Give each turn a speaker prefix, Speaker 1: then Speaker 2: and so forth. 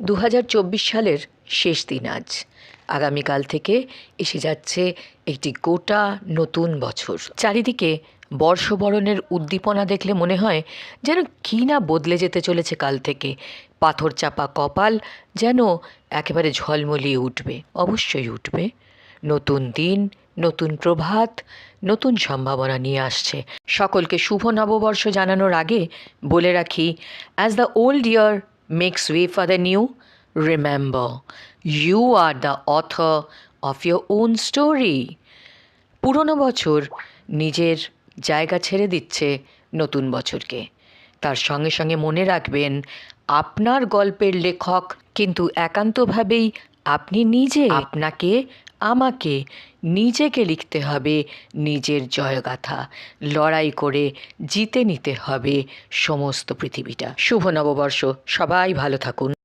Speaker 1: দু হাজার চব্বিশ সালের শেষ দিন আজ। আগামীকাল থেকে এসে যাচ্ছে একটি গোটা নতুন বছর। চারিদিকে বর্ষবরণের উদ্দীপনা দেখলে মনে হয় যেন কী না বদলে যেতে চলেছে কাল থেকে। পাথর চাপা কপাল যেন একেবারে ঝলমলিয়ে উঠবে, অবশ্যই উঠবে। নতুন দিন, নতুন প্রভাত, নতুন সম্ভাবনা নিয়ে আসছে। সকলকে শুভ নববর্ষ জানানোর আগে বলে রাখি as the old year makes way for the new remember you are the author of your own story পুরনো বছর নিজের জায়গা ছেড়ে দিচ্ছে নতুন বছরকে। তার সঙ্গে সঙ্গে মনে রাখবেন আপনার গল্পের লেখক কিন্তু একান্তভাবেই আপনি নিজে আপনাকে আমাকে নিজেকে লিখতে হবে নিজের জয়গাথা। লড়াই করে জিতে নিতে হবে সমস্ত পৃথিবীটা। শুভ নববর্ষ। সবাই ভালো থাকুন।